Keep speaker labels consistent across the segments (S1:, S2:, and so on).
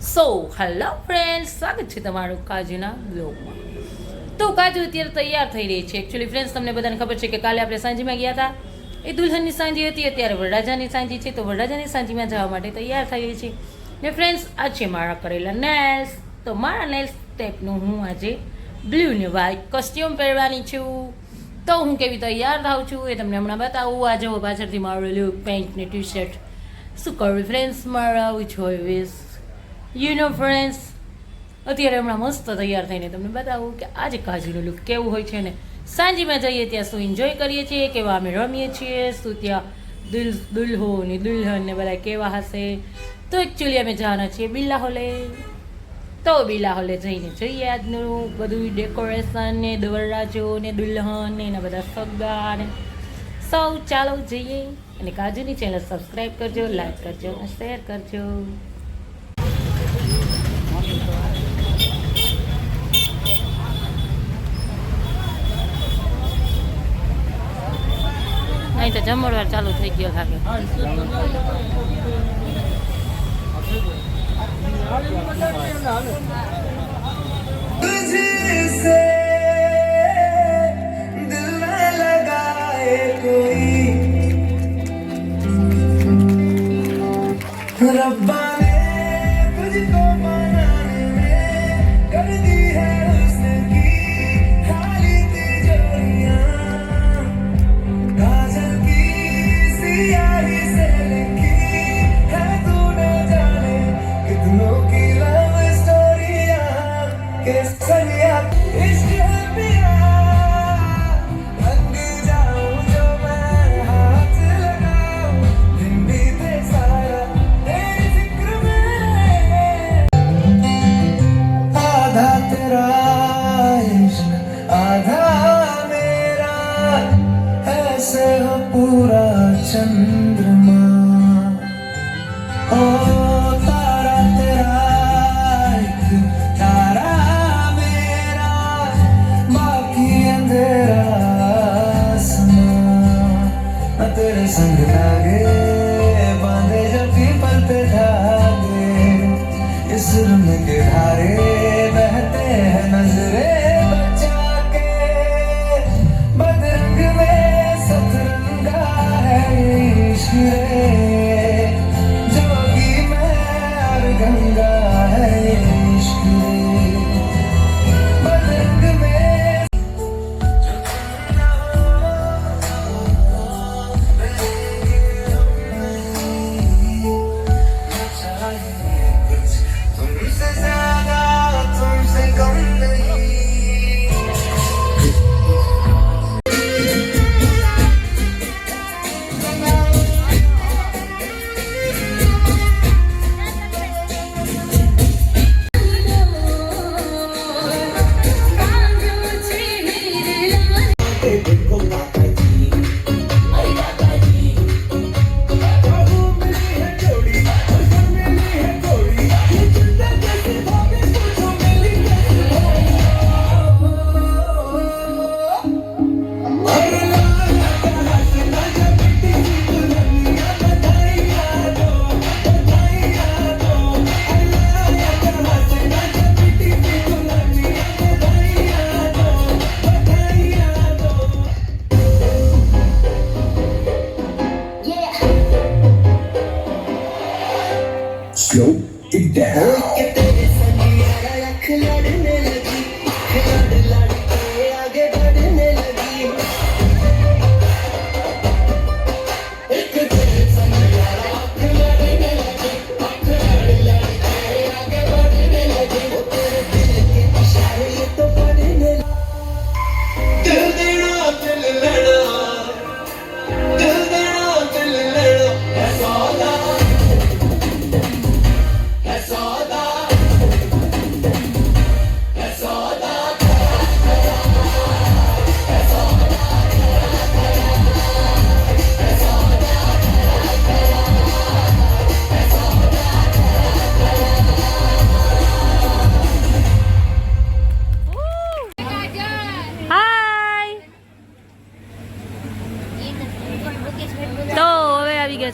S1: So hello friends સ્વાગત છે તમારું કાજુના બ્લોગમાં તો કાજુ અત્યારે તૈયાર થઈ રહી છે. એકચ્યુઅલી ફ્રેન્ડ્સ તમને બધાને ખબર છે કે કાલે આપણે સાંજીમાં ગયા હતા. એ દુલ્હનની સાંજી હતી, અત્યારે વરરાજાની સાંજી છે. તો વરરાજાની સાંજીમાં જવા માટે તૈયાર થઈ રહી છે. ને ફ્રેન્ડ્સ આ છે મારા કરેલા નેલ્સ તો મારા નેલ્સ સ્ટેપનું હું આજે બ્લુ ને વ્હાઇટ કોસ્ટ્યુમ પહેરવાની છું. તો હું કેવી તૈયાર થાઉં છું એ તમને હમણાં બતાવું. આ જવો પાછળથી મારું પેન્ટ ને ટી શર્ટ શું કરવું ફ્રેન્ડ્સ મારા ચોવીસ યુ નો ફ્રેન્ડ્સ અત્યારે હમણાં મસ્ત તૈયાર થઈને તમને બતાવું કે આજે કાજીનું લુક કેવું હોય છે ને. સાંજીમાં જઈએ ત્યાં શું એન્જોય કરીએ છીએ, કેવા અમે રમીએ છીએ, શું ત્યાં દુલ, દુલ્હો ને દુલ્હન ને બધા કેવા હશે. તો એકચ્યુઅલી અમે જવાના છીએ બિલ્લા હોલે તો બિલ્લા હોલે જઈને જોઈએ આજનું બધું ડેકોરેશન ને દવરરાજો ને, દુલ્હન ને, એના બધા સગા ને સૌ ચાલો જઈએ. અને કાજુની ચેનલ સબસ્ક્રાઈબ કરજો લાઈક કરજો અને શેર કરજો. અહીં તો જમણવાર ચાલુ થઈ ગયો થાકે કોઈ રબ્બા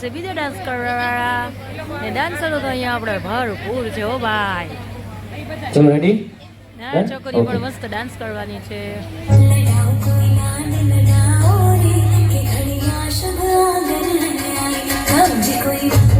S1: છે. બીજા ડાન્સ કરવાવાળા. ને
S2: ડાન્સરો તો અહીંયા આપણે ભરપૂર છે ઓ ભાઈ.
S3: ચલો રેડી
S2: ના છોકરી પણ મસ્ત ડાન્સ કરવાની છે કોઈ?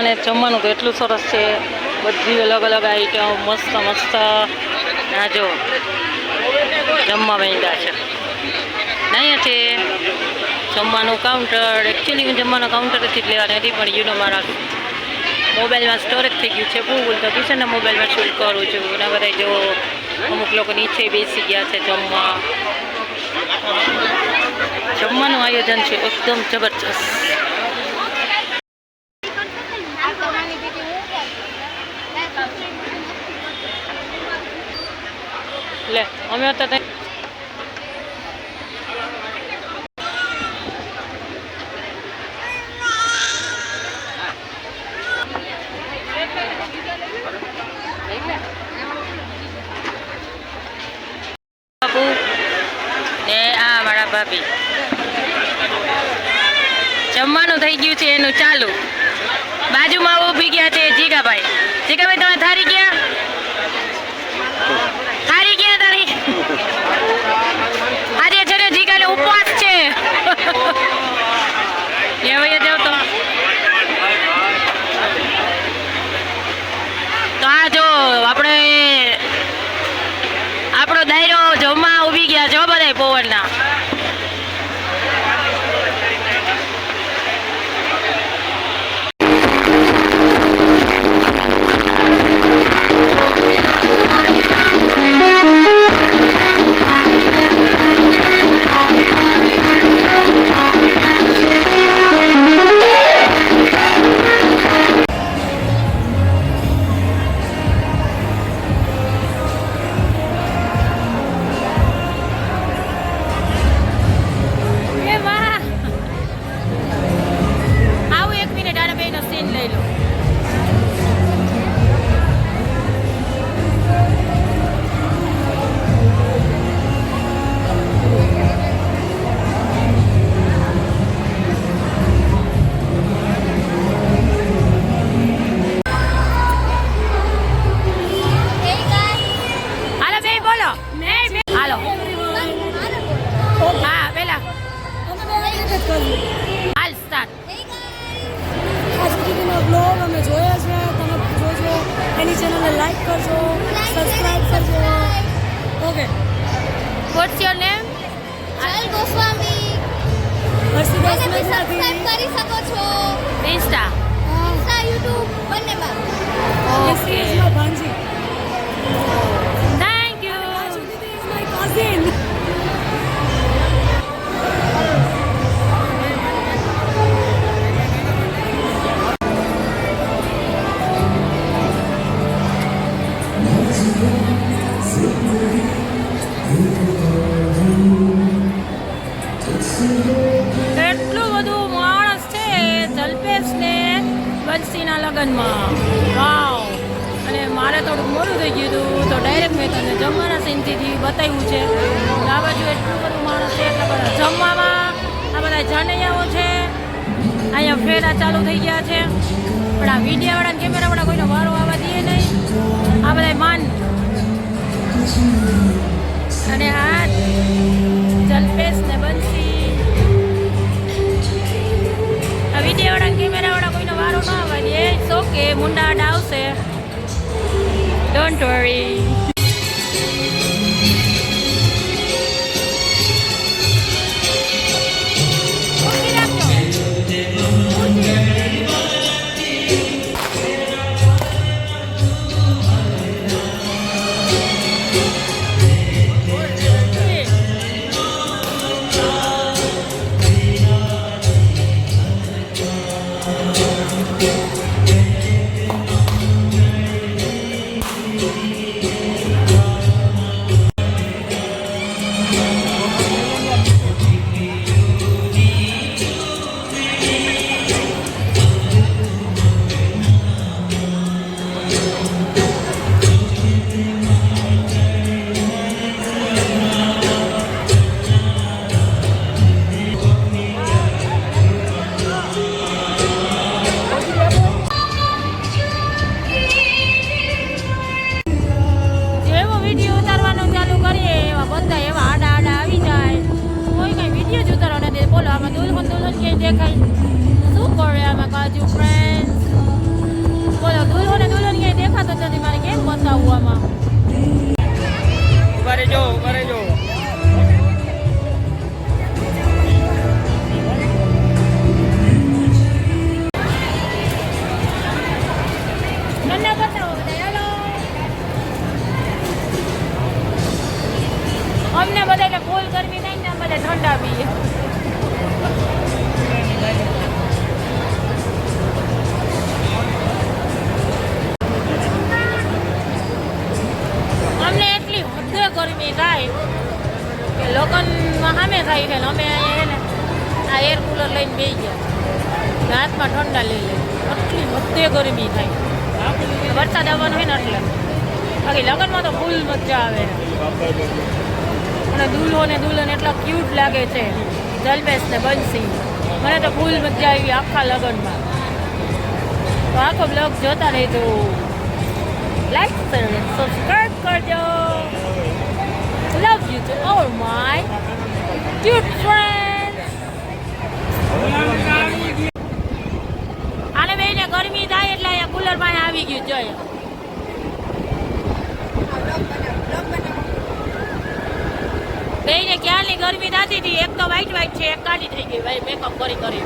S2: અને જમવાનું તો એટલું સરસ છે. બધી અલગ અલગ આઈટમ મસ્ત મસ્ત. ના જો, જમવા માંડ્યા છે. અહીંયા છે. જમવાનું કાઉન્ટર એકચ્યુઅલી હું જમવાનું કાઉન્ટરથી જ લેવાની હતી, પણ યુનો મારા મોબાઈલમાં સ્ટોરેજ થઈ ગયું છે ભૂલ તો કિશનના મોબાઈલમાં શૂટ કરું છું? અને બધા જો અમુક લોકો નીચે બેસી ગયા છે જમવા. જમવાનું આયોજન છે, એકદમ જબરજસ્ત.
S4: લે અમે મારા ભાભી. જમવાનું થઈ ગયું છે એનું ચાલુ બાજુમાં ઊભી ગયા છે જીગાભાઈ જીગાભાઈ તમે થારી ગયા થારી ગયા તારી આજે છે ને જીગાને ઉપવાસ છે એ હવે જાવ તો તો આ જો આપણે આપણો દાયરો જમવા ઊભી ગયા
S1: એની ચેનલને લાઈક કરજો સબસ્ક્રાઇબ કરજો ઓકે
S4: વોટ્સ યોર નેમ
S2: ચાલ ગોસ્વામી
S1: હર્ષિદાસ
S2: મને બી
S1: મેઘનાથી
S2: સબસ્ક્રાઇબ કરી શકો છો
S4: ઇન્સ્ટા
S2: ઇન્સ્ટા યુટ્યુબ બંનેમાં
S1: એસએસમાં ભાંજી
S4: લગ્નમાં. વાવ. અને મારે થોડુંક મોડું થઈ ગયું હતું, તો ડાયરેક્ટ મેં તને જમવાના સીનથી બતાવ્યું છે. આ બાજુ એટલું બધું માણસ છે, એટલા બધા જમવામાં આ બધા જાનૈયાઓ છે. અહીંયા ફેરા ચાલુ થઈ ગયા છે. પણ આ મીડિયાવાળા કેમેરાવાળા કોઈનો વારો આવવા દઈએ નહીં. આ બધા માન. અને આ જલ્પેશ ને બંસી ઇટ્સ મુંડા આડા આવશે. ડોન્ટ વરી આમાં
S3: ઊભા રહેજો
S4: ઊભા હાથમાં ઠંડા લઈ લે. એટલી મધ્ય ગરમી થાય. વરસાદ આવવાનો હોય ને એટલે. બાકી લગ્નમાં તો ફૂલ મજા આવે. અને દુલ્હો ને દુલ્હન એટલા ક્યુટ લાગે છે. જલબેસ ને બંસી. મને તો ફૂલ મજા આવી આખા લગ્નમાં. તો આખો બ્લોગ જોતા રહેજો. લાઈક સબસ્ક્રાઈબ કરજો. Love you to all my cute friends આને બેને ગરમી થાય એટલે પાસે આવી ગયું જોઈએ બેને ક્યારની ગરમી થતી હતી? એક તો વ્હાઈટ વ્હાઈટ છે એક કાળી થઈ ગઈ. ભાઈ મેકઅપ કરી કરી.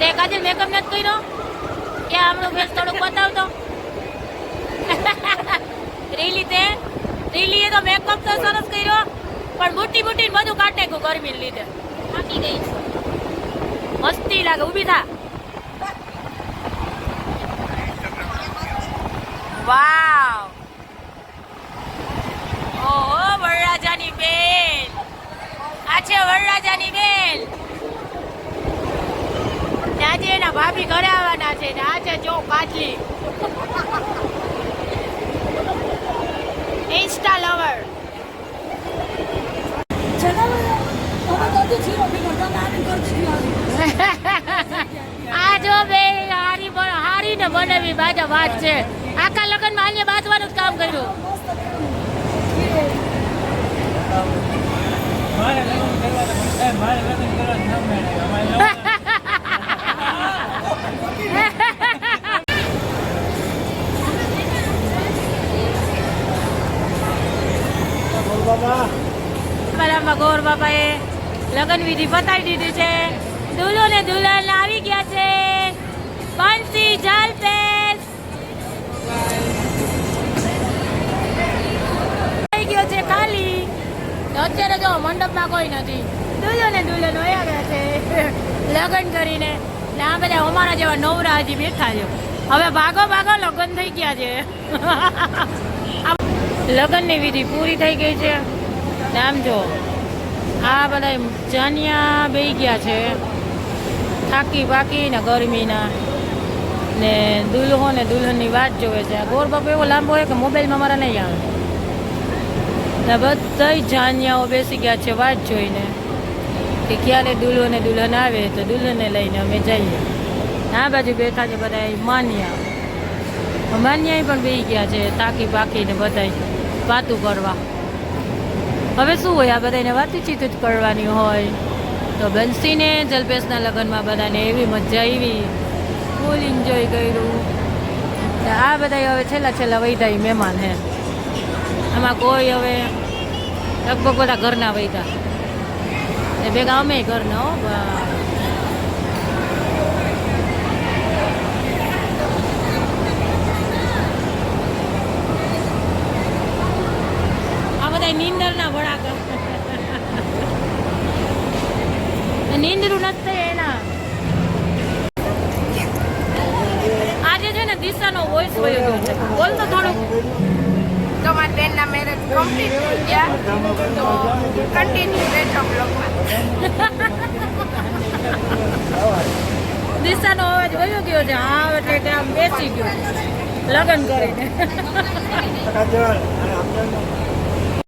S4: તે કાજલ મેકઅપ નથી કર્યો? કે હમણાં ફેસ થોડુંક બતાવતો? રીલી તે? રીલીએ તો મેકઅપ તો સરસ કર્યો પણ મોટી મોટી ને બધું કાટે ગયું ગરમીને લીધે. થાકી ગઈ મસ્તી લાગે ઊભી થા. વાવ. ઓહો, વરરાજાની બેન. આ છે વરરાજાની બેન. ત્યાંથી એના ભાભી ઘરે આવવાના છે ને આજે જો પાછલી ઇન્સ્ટા લવર આ જો બે હારી હારી ને બનાવી, બાજા, વાત છે. આખા લગ્નમાં આને બાંધવાનું જ કામ કર્યું.
S3: લગ્ન લગ્ન. અમારે લગ્ન-
S4: ગોર બાપાએ લગ્ન વિધિ બતાવી દીધી છે. દુલ્હો ને દુલ્હન આવી ગયા છે. બંસી થઈ જો મંડપમાં કોઈ નથી. દુલ્હો ને દુલ્હન વયા છે. લગ્ન કરીને. ને આ બધા અમારા જેવા નવરા હજી બેઠા છે. હવે ભાગો ભાગો લગ્ન થઈ ગયા છે. લગ્નની વિધિ પૂરી થઈ ગઈ છે. ને આમ જો, આ બધા જાનિયા બે ગયા છે. થાકી પાકી ને ગરમીના. ને દુલ્હો ને દુલ્હનની વાત જોવે છે. ગોર બાપુ એવો લાંબો હોય કે મોબાઈલમાં મારા નહીં આવે. ને બધા જાનિયાઓ બેસી ગયા છે વાત જોઈને કે ક્યારે દુલ્હો ને દુલ્હન આવે તો દુલ્હનને લઈને અમે જઈએ. આ બાજુ બેઠા છે બધા માન્યા. માન્યાએ પણ બેસી ગયા છે, તાકી બાકીને બધા વાતું કરવા. હવે શું હોય, આ બધાને વાતચીત જ કરવાની હોય. તો બંસીને જલ્પેશના લગ્નમાં બધાને એવી મજા આવી. ફૂલ એન્જોય કર્યું. આ બધા હવે છેલ્લા છેલ્લા વૈધા મહેમાન હે. આમાં કોઈ હવે લગભગ બધા ઘરના વૈધા ને ભેગા અમે ઘરના હો
S5: કમ્પ્લીટ થઈ ગયા તો કન્ટિન્યુ રહેજો બ્લોગમાં
S4: દિશાનો અવાજ વયો ગયો છે. હા એટલે ત્યાં બેસી ગયો. લગ્ન કરીને.